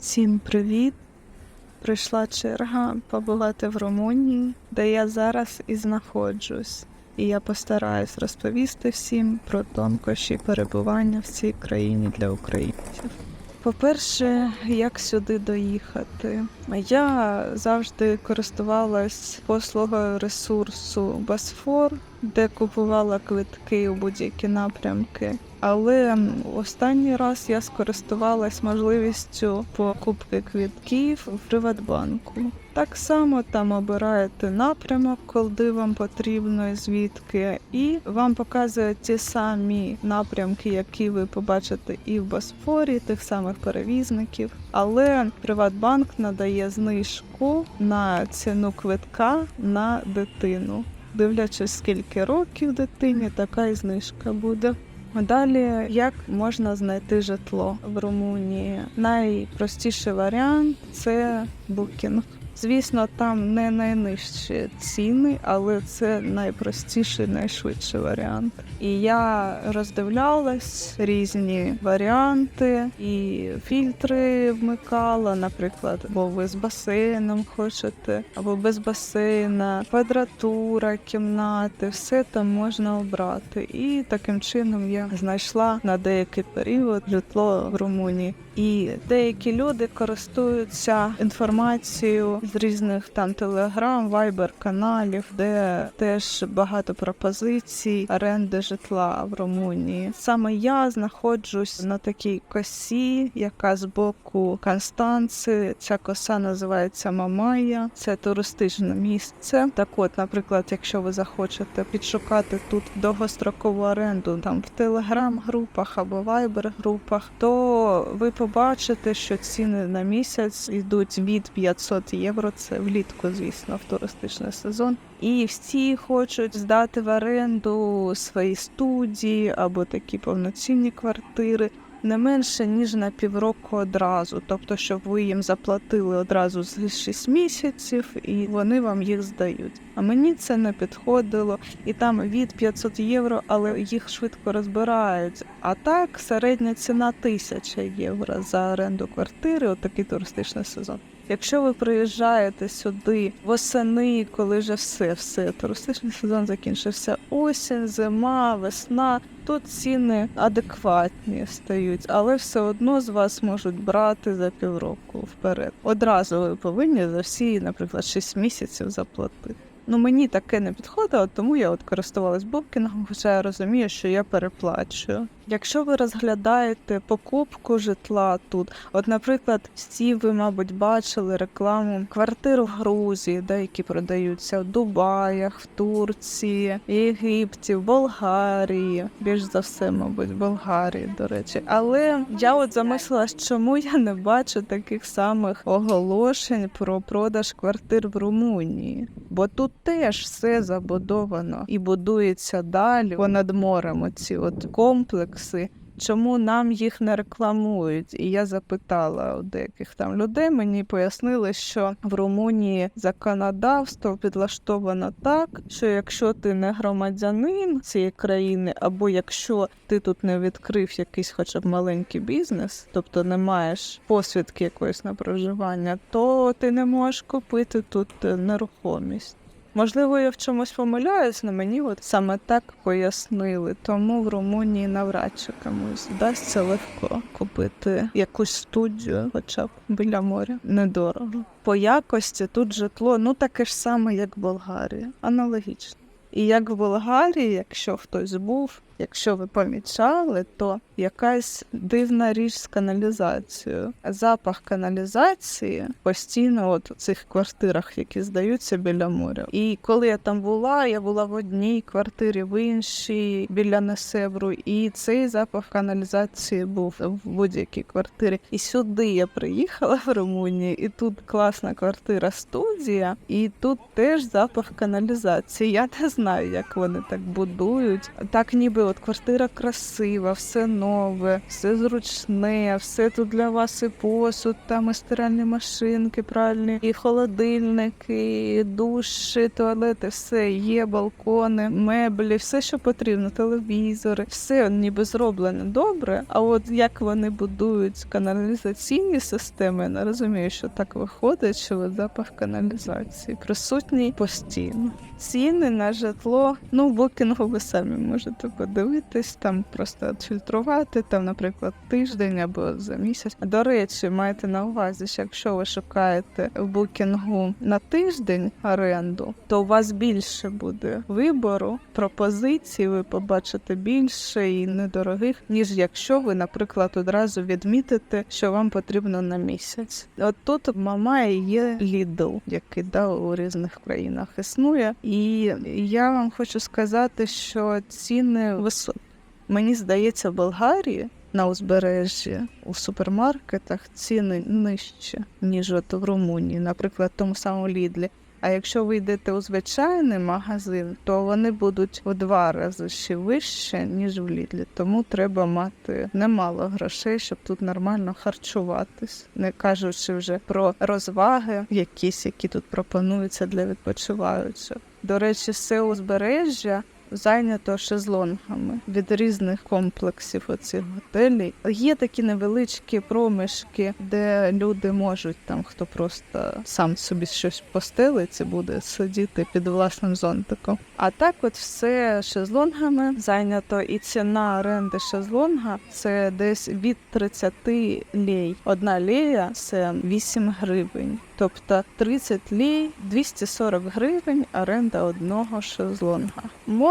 Всім привіт! Прийшла черга побувати в Румунії, де я зараз і знаходжусь. І я постараюсь розповісти всім про тонкощі перебування в цій країні для українців. По-перше, як сюди доїхати? Я завжди користувалась послугою ресурсу Босфор, де купувала квитки у будь-які напрямки. Але останній раз я скористувалась можливістю покупки квитків в Приватбанку. Так само там обираєте напрямок, коли вам потрібно і звідки, і вам показують ті самі напрямки, які ви побачите і в Босфорі, тих самих перевізників. Але Приватбанк надає знижку на ціну квитка на дитину. Дивлячись, скільки років дитині, така і знижка буде. Далі, як можна знайти житло в Румунії? Найпростіший варіант це букінг. Звісно, там не найнижчі ціни, але це найпростіший, найшвидший варіант. І я роздивлялась різні варіанти і фільтри вмикала, наприклад, або ви з басейном хочете, або без басейна, квадратура кімнати, все там можна обрати. І таким чином я знайшла на деякий період житло в Румунії. І деякі люди користуються інформацією з різних там телеграм, вайбер каналів, де теж багато пропозицій оренди житла в Румунії. Саме я знаходжусь на такій косі, яка з боку Констанци. Ця коса називається Мамая. Це туристичне місце. Так, от, наприклад, якщо ви захочете підшукати тут довгострокову оренду там в телеграм-групах або вайбер-групах, то ви побачите, що ціни на місяць йдуть від 500 євро. Це влітку, звісно, в туристичний сезон. І всі хочуть здати в оренду свої студії або такі повноцінні квартири. Не менше ніж на півроку одразу, тобто, щоб ви їм заплатили одразу з 6 місяців, і вони вам їх здають. А мені це не підходило, і там від 500 євро, але їх швидко розбирають. А так середня ціна 1000 євро за оренду квартири, отакий туристичний сезон. Якщо ви приїжджаєте сюди восени, коли вже все, все, туристичний сезон закінчився, осінь, зима, весна, тут ціни адекватні стають, але все одно з вас можуть брати за півроку вперед. Одразу ви повинні за всі, наприклад, 6 місяців заплатити. Ну мені таке не підходило, тому я от користувалась букінгом, хоча я розумію, що я переплачую. Якщо ви розглядаєте покупку житла тут, от, наприклад, всі ви, мабуть, бачили рекламу квартир в Грузії, де які продаються в Дубаях, в Турції, Єгипті, в Болгарії. Більш за все, мабуть, в Болгарії, до речі. Але я от замислилась, чому я не бачу таких самих оголошень про продаж квартир в Румунії. Бо тут теж все забудовано і будується далі понад морем. Оці от комплекси. Чому нам їх не рекламують? І я запитала у деяких там людей. Мені пояснили, що в Румунії законодавство підлаштовано так, що якщо ти не громадянин цієї країни, або якщо ти тут не відкрив якийсь, хоча б маленький бізнес, тобто не маєш посвідки якоїсь на проживання, то ти не можеш купити тут е, нерухомість. Можливо, я в чомусь помиляюсь, але мені от саме так пояснили. Тому в Румунії навряд чи комусь вдасться легко купити якусь студію, хоча б біля моря. Недорого. По якості тут житло ну таке ж саме, як в Болгарії, аналогічно. І як в Болгарії, якщо хтось був, якщо ви помічали, то якась дивна річ з каналізацією. Запах каналізації постійно от у цих квартирах, які здаються біля моря. І коли я там була, я була в одній квартирі, в іншій біля Несебру, і цей запах каналізації був в будь-якій квартирі. І сюди я приїхала в Румунії, і тут класна квартира студія, і тут теж запах каналізації. Я не знаю, як вони так будують. Так ніби от квартира красива, все нове, все зручне, все тут для вас і посуд, там і стиральні машинки, пральні, і холодильники, і душі, туалети, все є, балкони, меблі, все, що потрібно, телевізори, все ніби зроблено добре. А от як вони будують каналізаційні системи, я не розумію, що так виходить, що запах каналізації присутній постійно. Ціни на житло, ну букінгу ви самі можете подивитись, там просто фільтрувати, там, наприклад, тиждень або за місяць. До речі, майте на увазі, що якщо ви шукаєте в букінгу на тиждень оренду, то у вас більше буде вибору, пропозицій, ви побачите більше і недорогих, ніж якщо ви, наприклад, одразу відмітите, що вам потрібно на місяць. От тут в Мамаї є Lidl, який да, у різних країнах існує. І я вам хочу сказати, що ціни високі. Мені здається, в Болгарії на узбережжі у супермаркетах ціни нижче, ніж от в Румунії, наприклад, в тому самому Лідлі. А якщо ви йдете у звичайний магазин, то вони будуть в два рази ще вище, ніж в Лідлі. Тому треба мати немало грошей, щоб тут нормально харчуватись, не кажучи вже про розваги, якісь, які тут пропонуються для відпочиваючих. До речі, все узбережжя зайнято шезлонгами від різних комплексів оцих готелів. Є такі невеличкі проміжки, де люди можуть там, хто просто сам собі щось постелиться, буде сидіти під власним зонтиком. А так, от все шезлонгами зайнято, і ціна оренди шезлонга це десь від 30 лей. Одна лея це 8 гривень. Тобто 30 лей, 240 гривень оренда одного шезлонга.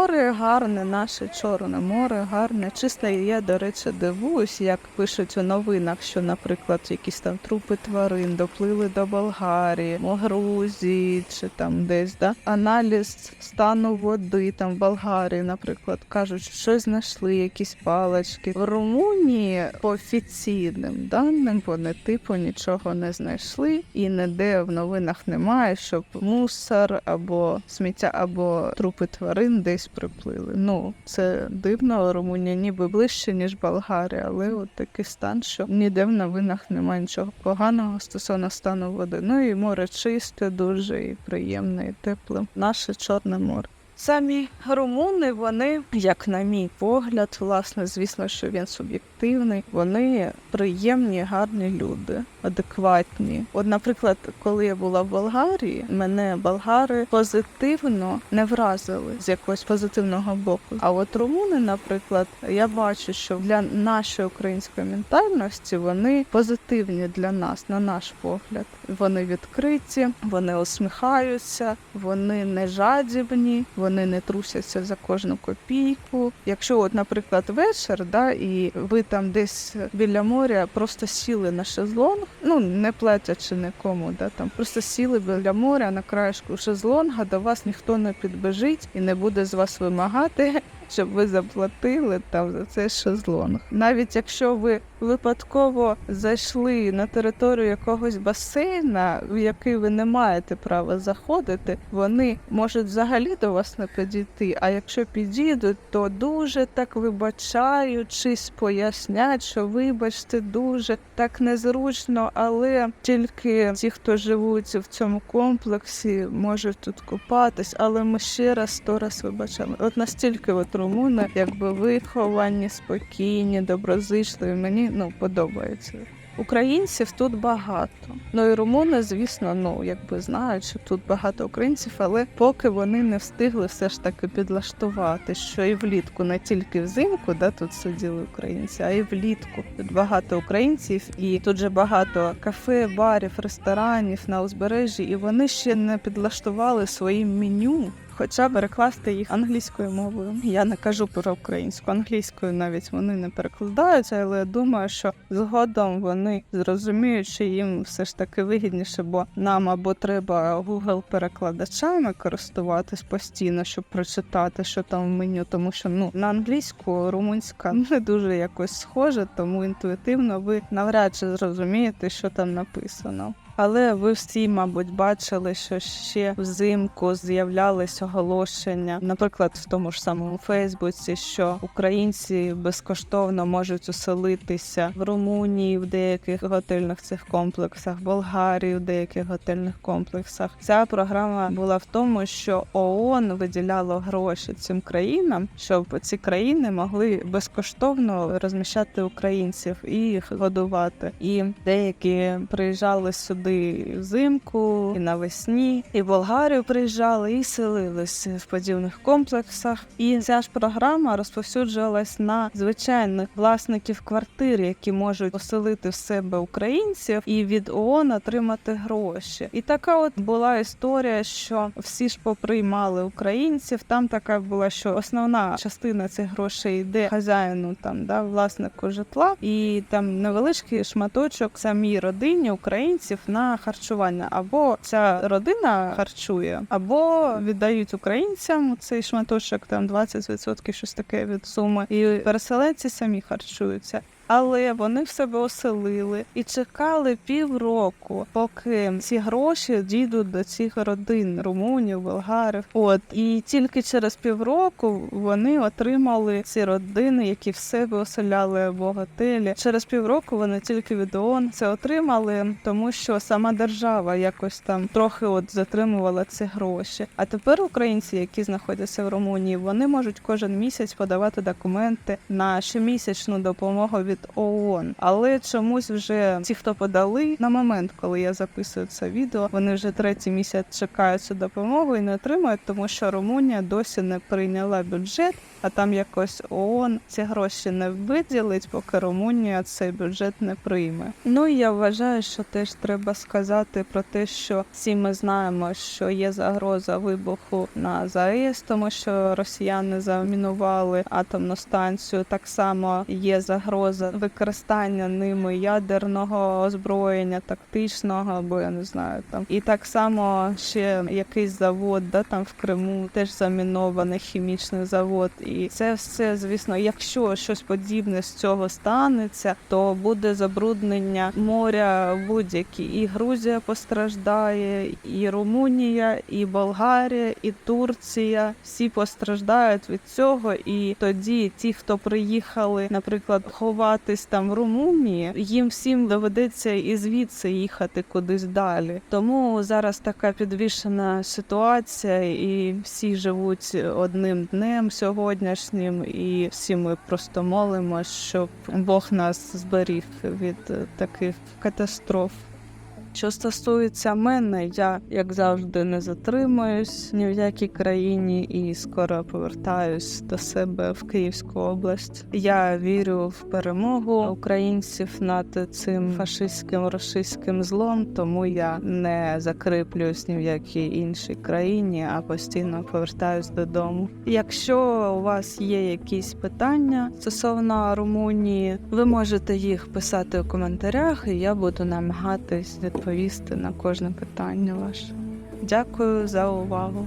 Море гарне, наше Чорне море гарне. Чисте я, до речі, дивуюсь, як пишуть у новинах, що, наприклад, якісь там трупи тварин доплили до Болгарії, Грузії чи там десь. Да? Аналіз стану води там в Болгарії, наприклад, кажуть, що знайшли, якісь палички. В Румунії по офіційним даним вони типу нічого не знайшли і ніде в новинах немає, щоб мусор або сміття, або трупи тварин десь приплили. Ну це дивно. Румунія ніби ближче ніж Болгарія, але от такий стан, що ніде в новинах немає нічого поганого стосовно стану води. Ну і море чисте, дуже і приємне, і тепле. Наше чорне море. Самі румуни, вони, як на мій погляд, власне, звісно, що він суб'єктивний. Вони приємні, гарні люди, адекватні. От, наприклад, коли я була в Болгарії, мене болгари позитивно не вразили з якогось позитивного боку. А от румуни, наприклад, я бачу, що для нашої української ментальності вони позитивні для нас, на наш погляд. Вони відкриті, вони усміхаються, вони не жадібні, вони не трусяться за кожну копійку. Якщо, от, наприклад, вечір, да, і ви там десь біля моря просто сіли на шезлонг, ну не платячи нікому, да там просто сіли біля моря на краєшку шезлонга, до вас ніхто не підбежить і не буде з вас вимагати. Щоб ви заплатили там за цей шезлонг. Навіть якщо ви випадково зайшли на територію якогось басейна, в який ви не маєте права заходити, вони можуть взагалі до вас не підійти. А якщо підійдуть, то дуже так вибачаючись, пояснять, що вибачте, дуже так незручно, але тільки ті, хто живуть в цьому комплексі, можуть тут купатись. Але ми ще раз сто раз вибачаємо. От настільки от румуни, якби виховані, спокійні, доброзичливі. Мені ну подобається. Українців тут багато. Ну і румуни, звісно, ну якби знають, що тут багато українців, але поки вони не встигли все ж таки підлаштувати, що і влітку, не тільки взимку, да тут сиділи українці, а й влітку. Тут багато українців, і тут же багато кафе, барів, ресторанів на узбережжі, і вони ще не підлаштували своїм меню. Хоча перекласти їх англійською мовою. Я не кажу про українську, англійською навіть вони не перекладаються, але я думаю, що згодом вони зрозуміють, що їм все ж таки вигідніше, бо нам або треба Google перекладачами користуватись постійно, щоб прочитати, що там в меню, тому що ну на англійську румунська не дуже якось схоже, тому інтуїтивно ви навряд чи зрозумієте, що там написано. Але ви всі, мабуть, бачили, що ще взимку з'являлися оголошення, наприклад, в тому ж самому Фейсбуці, що українці безкоштовно можуть оселитися в Румунії в деяких готельних цих комплексах, Болгарії в деяких готельних комплексах. Ця програма була в тому, що ООН виділяло гроші цим країнам, щоб ці країни могли безкоштовно розміщати українців і їх годувати. І деякі приїжджали сюди взимку і навесні, і в Болгарію приїжджали і селились в подібних комплексах. І ця ж програма розповсюджувалась на звичайних власників квартир, які можуть оселити в себе українців і від ООН отримати гроші. І така от була історія, що всі ж поприймали українців. Там така була, що основна частина цих грошей йде хазяїну, там да власнику житла, і там невеличкий шматочок самій родині українців на харчування. Або ця родина харчує, або віддають українцям цей шматочок, там 20% щось таке від суми, і переселенці самі харчуються. Але вони в себе оселили і чекали півроку, поки ці гроші дійдуть до цих родин румунів, болгарів. От і тільки через півроку вони отримали ці родини, які в себе оселяли або готелі. Через півроку вони тільки від ООН це отримали, тому що сама держава якось там трохи от затримувала ці гроші. А тепер українці, які знаходяться в Румунії, вони можуть кожен місяць подавати документи на щомісячну допомогу від ООН. Але чомусь вже ті, хто подали на момент, коли я записую це відео, вони вже третій місяць чекають цю допомогу і не отримують, тому що Румунія досі не прийняла бюджет. А там якось ООН ці гроші не виділить, поки Румунія цей бюджет не прийме. Ну і я вважаю, що теж треба сказати про те, що всі ми знаємо, що є загроза вибуху на ЗАЕС, тому що росіяни замінували атомну станцію. Так само є загроза використання ними ядерного озброєння, тактичного або я не знаю там. І так само ще якийсь завод, да там в Криму теж замінований хімічний завод. І це все, звісно, якщо щось подібне з цього станеться, то буде забруднення моря будь-які. І Грузія постраждає, і Румунія, і Болгарія, і Турція. Всі постраждають від цього. І тоді ті, хто приїхали, наприклад, ховатись там в Румунії, їм всім доведеться і звідси їхати кудись далі. Тому зараз така підвішена ситуація, і всі живуть одним днем сьогоднішнім, і всі ми просто молимо, щоб Бог нас зберіг від таких катастроф. Що стосується мене, я як завжди не затримуюсь ні в якій країні і скоро повертаюсь до себе в Київську область. Я вірю в перемогу українців над цим фашистським російським злом, тому я не закріплююсь ні в якій іншій країні, а постійно повертаюсь додому. Якщо у вас є якісь питання стосовно Румунії, ви можете їх писати у коментарях, і я буду намагатись відповісти на кожне питання ваше. Дякую за увагу.